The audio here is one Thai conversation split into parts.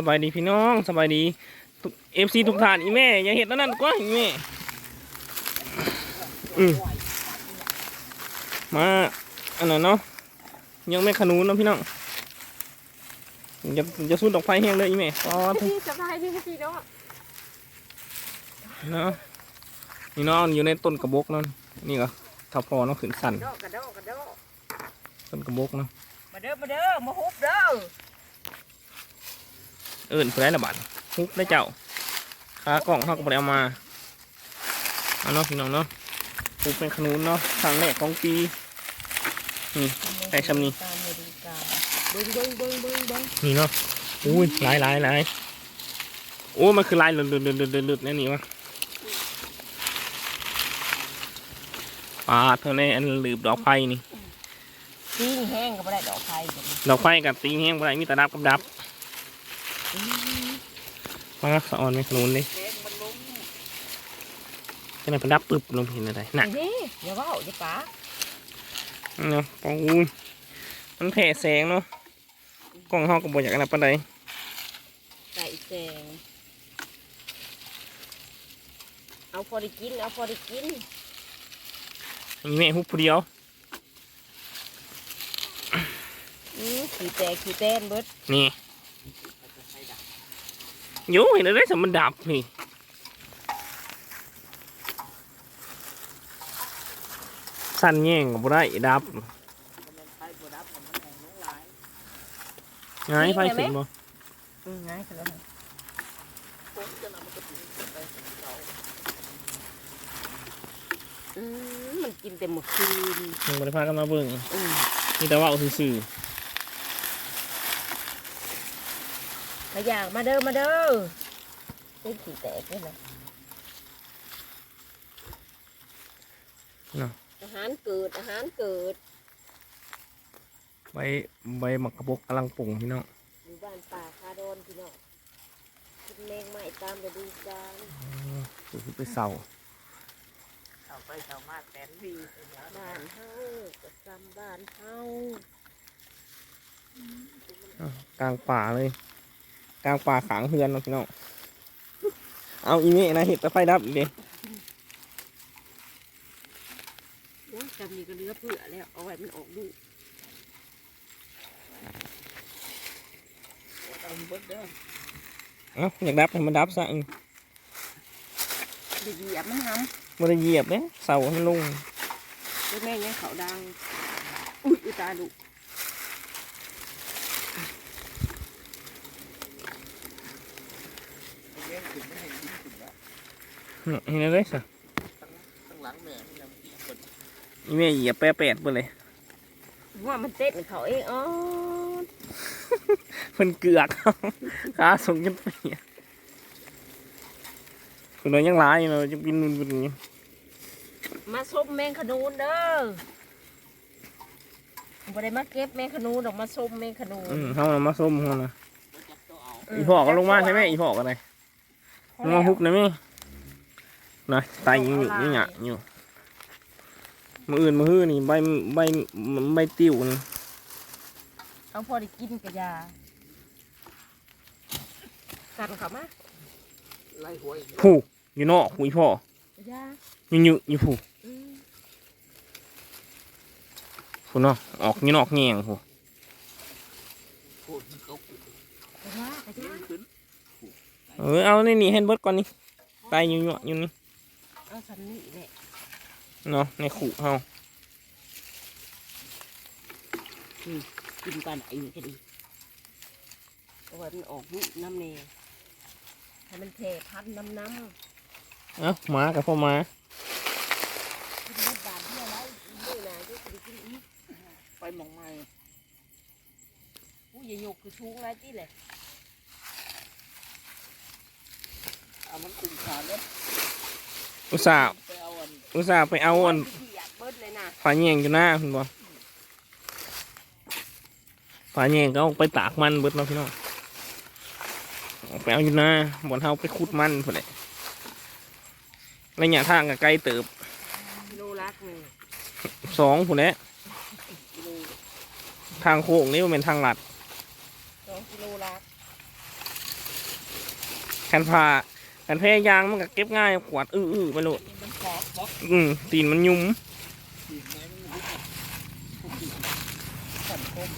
สบายดีพี่น้องสบายดีเอฟซีทุกท่านอีแม่อย่าเห็นนั่นกว่าอีแม่อืมมาอันนั้นเนาะยังไม่ขนุนเนาะพี่น้องอย่าอย่าสูดดอกไฟแห้งเลยอีแม่อ๋อพี่สบายดีพี่น้องเนาะนี่เนาะอยู่ในต้นกระบอกเนาะนี่ก็ถ้าพอเนาะขึ้นสั่นดอกกระโดดกระโดดต้นกระบอกเนาะมาเด้อมาเด้อมาฮุบเด้อ เอิ้นเพื่อนละบาทฮุกได้เจ้าขากล่องเขาก็ไปเอามาเอาเนาะพี่น้องเนาะปลูกเป็นขนุนเนาะครั้งแรกของปีได้ชำนี้นี่เนาะอุ้ยหลายหลายหลายโอ้มันคือลายหลุดหลุดหลุดหลุดหลุดแน่นี่วะปลาเท่าในอันหลืบดอกไฟนี่ซีนแห้งก็ไม่ได้ดอกไฟแบบนี้ดอกไฟกับตีนแห้งบ่ไปมีแต่ดับกับดับ มาสะออนไม่ขนุนเลยแดงมันลงจะไหนเป็นดับปึ๊บลงพินอะไรหนักนี่อย่าว่าอย่าป๋าเนาะปองอุ้ยมันแผ่แสงเนาะกล้องห้องก็บ่อยากอะไรปานใดใส่แกงเอาพอได้กิน เอาพอได้กินมีแม่ฮุบผู้เดียวอือขี่แตกขี่แต้นเบิดนี่ โย่เห็นอะไรสมันดับนี่สั่นแย่งกับบ่ได้ดับไงไฟขึ้นบ่อือง่ายขนาดนั้นอืมมันกินแต่เมื่อคืนมึงบ่ได้พากันมาเบิ่งอืมมีแต่ว่าเอาซื่อมาอ ยากมาเด้อมาเด้อเป็นขี่แตกนี่แหละอาหารเกิดอาหารเกิดๆใบใบหมักกระบกกำลังปรุงพี่น้องอยู่บ้านป่าคาดอนพี่น้องกินแมงไม้ตามฤดูกาลดูคือไปเสาเข้าไปเข้ามาแสนดีบ้านเฮาประจำบ้านเฮากลางป่าเลย กลางป่าขางเฮือนเนาะพี่น้องเอาอีนี่นะเห็ดแต่ไฟดับอีกเด้โอ้ยจำนี่ก็เหลือเผื่อแล้ว เอาไว้มันออกลูกเอาเบิดเด้อเอาอยากดับให้มันดับซะอือเดี๋ยวเหยียบมันหบ่ได้เหยียบเด้เสาให้มันลงำด้วยแม่ยังเขาดัง อุ้ยอุยตายลูก เนี่ยเห็นอะไรซะข้างหลังแม่มันยังมีคนอีแม่เหยียบแปะแปดไปเลยว่ามันเต้นเขาเองอ๋อเพิ่นเกือกขาส่งจนเปียกคุณเรายังร้ายอยู่เราจะกินมันเป็นอย่างนี้มาส้มแมงขนูนเด้อบ่ได้มาเก็บแมงขนูนดอกมาส้มแมงขนูนอืมเขาเอามาส้มเขานะแล้วจับตัวเอาอีพ่อก็ลงมาใช่ไหมอีพ่อก็เลยล งมาฮุบนะแม่นะตายยิงอยู่นี่หยะอยู่มืออื่นมือฮื้อนี่ใบใบใบติ้วนี่เอาพอได้กินกะยากันเขามาไล่หัวอีกผู้อยู่นอกผู้อีพ่อกะยาอยู่อยู่อยู่ผู้อืมผู้เนาะออกอยู่นอกแงงผู้โคตรเขากะยากะยาขึ้น เออเอาในนี่ให้เบิดก่อนนี่ตายอยู่อยู่อยู่นี่เอาสันนี่แหละเนาะในขู่เฮากินกันไอ้นี่ก็ดีเอาไว้มันออกลูกน้ำเนยให้มันเทพันน้ำน้ำเอ้าหมากับพ่อหมากินเม็ดบาทเดียวแล้วนี่นะที่สิกินอีกไปมองไม่ผู้ใหญ่หยกคือชูงไรที่เลย เอามันคุมขาดแล้วอุตส่าห์ไปเอาอันอุตส่าห์ไปเอาอันเบียดเบิดเลยนะฝาแยงอยู่หน้าคุณบอฝาแยงก็เอาไปตากมันเบิดเนาะพี่น้องเอาไปเอาอยู่หน้าบอนเฮาไปขุดมันพุ่นแหละระยะทางก็ไกลเติบกิโลลักหนึ่งสองพุ่นแหละกิโลทางโค้งนี่มันเป็นทางลัดสองกิโลลักคันพา คันแพรยางมันก็เก็บง่ายกวาดอื้อๆไปโลดมันกรอบบอกอืมตีนมันยุ่มสีไหนมันรู้จักพวกนี้สันคม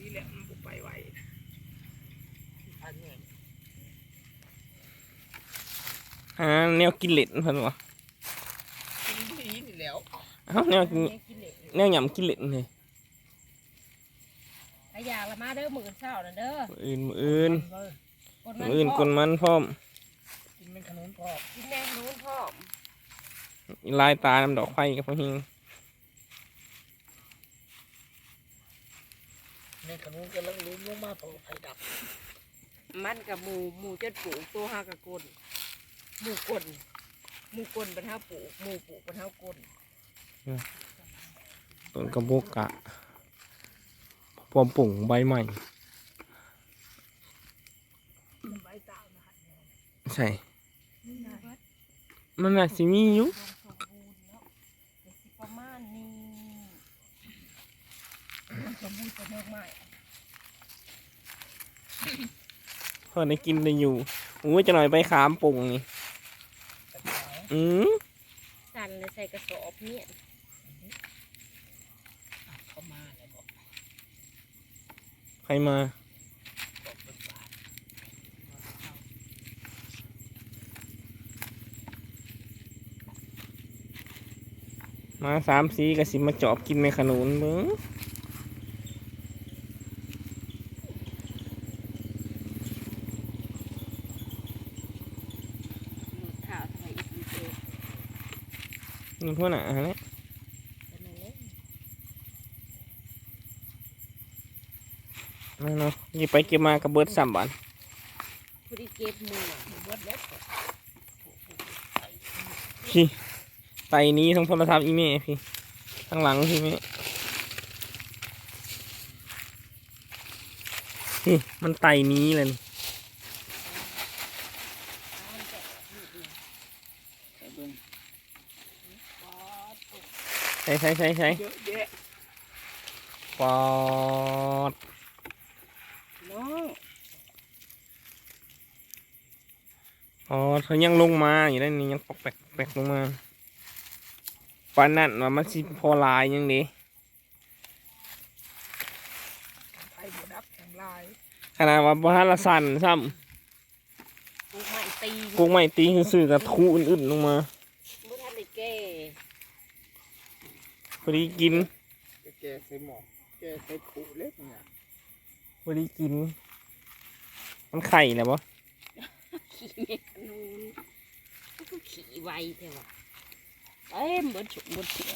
นี่แหละมันบ่ไปไหวอันนี้อ่าแนวกินเล็ดเพิ่นวะกินดีนี่แล้วเอ้าแนวกิน แม่กินเหล็กแนวหยำกินเล็ดเลยขยาละมาเด้อมื้อเช้านั่นเด้อมื้ออื่นมื้ออื่นเลยคนมื้มัออื่นกนมันพร้อมกินเป็นขนมกรอบกินแมงนู้นพ่อมลายตาน้ำดอกไฟกับพวกหิงในขนมกำลังลุ้มลงมาต่อไฟดับมันกับหมูหมูจนปลูกตัวหากะกลหมูกลหมูกลเป็นเท้าปลูกหมูปลูกเป็นเท้ากล ต้นกระบกกะพร้อมปุ่งใบใหม่ใช่มันน่าสิมีอยู่เนาะเดี๋ยวสิประมาณนี้มันสมบูรณ์เป็นเรื่องใหม่พอได้กินได้อยู่อู้จะหน่อยไปขามปุ่งนี่อืมสั่นเลยใส่กระสอบเนี่ย เข้ามาแล้วบอก ใครมาบอกเป็นบาทมาสามสีกะสิมาจอบกินในขนุนเบิ้งหมูขาวทำไมอีกทีเดียวนี่พวกน่ะฮะเป็น นั่นเนาะหยิบไปเก็บมากับเบิร์ดสามบาทผู้ที่เก็บหมูอะเบิดแล้วพี่ไตนี้ทั้งโทรศัพท์อีเมลพี่ข้างหลังพี่เมพี่มันไตนี้เลยนี่แต่เบิ่งใช่ใช่ใช่ใช่เยอะแยะปอด น้อง อ๋อเธอยังลงมาอยู่ได้นี่ยังปอกแปกแปกลงมาปานนั่นว่ามันสิพอลายยังดีไฟบดับแข็งลายขนาดว่าบ้านละสันซ้ปลูกไม้ตีำกุ้งไม่ตีซื่อๆกับทูอื่นๆลงมาบ่ทันได้แก่พอดีกินจะแกใส่หมอกแกใส่ขู่เล็กเนี่ยพอดีกิน มันไข่แล้วปะ ขี่เมฆนูนมันก็ขี่ไวแต่ว่าเอ้ยบนฉุกบนเสือ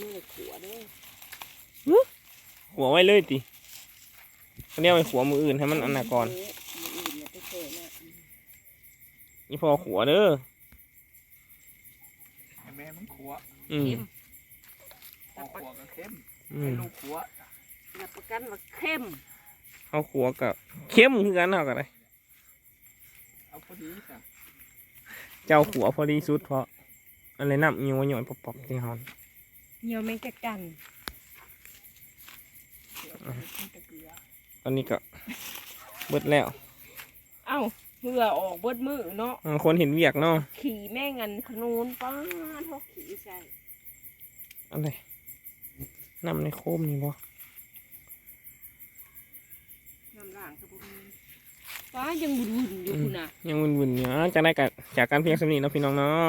มือขัวเด้อหัวไว้เลยติเขาเรียกไว้หัวมืออื่นให้มันอันนาก่อนมืออื่นเนี่ยไปเจอเนี่ยนี่พอหัวเด้อให้แม่มันขัวอืมเข้มพอขัวก็เข้ม อืให้มลูกขัวรับประกันว่าเข้ม เอาหัวกับเข้มคือกันเท่ากันเลยเอาพอดีจ้ะเจ้าหัวพอดีสุดเพราะอะไรน้ำมีวหย่อยปอกๆที่หอนเหนียวแมงกะกันเดี๋ยวเอาไปกินกับเกลือตอนนี้ก็เบิดแล้วเอ้าเหงื่อออกเบิดมือเนาะ อ่าคนเห็นเวียกเนาะขี่แม่งันขนูนป้าทกขี่ใส่อะไร น้ำในโคมนี่บ่น้ำล่างกระปุกนี้ป้ายังบุญบุญอยู่คุณน่ะยังวุ่นๆอยู่อะจะได้กับจากการเพียงสำนีเนาะพี่น้องเนาะ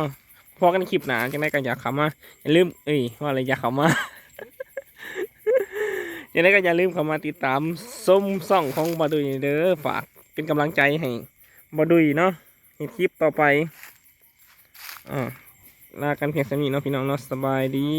พอกันคลิปหนาจะได้กันอยากเขามาอย่าลืมเอ้ยว่าอะไรอยากเขามาจะได้ก็อย่าลืมเข้ามาติดตามส้มซ่องของบาดุยเด้อฝากเป็นกำลังใจให้บาดุยเนาะในคลิปต่อไปอ่าลากันเพียงสำนีเนาะพี่น้องเนาะสบายดี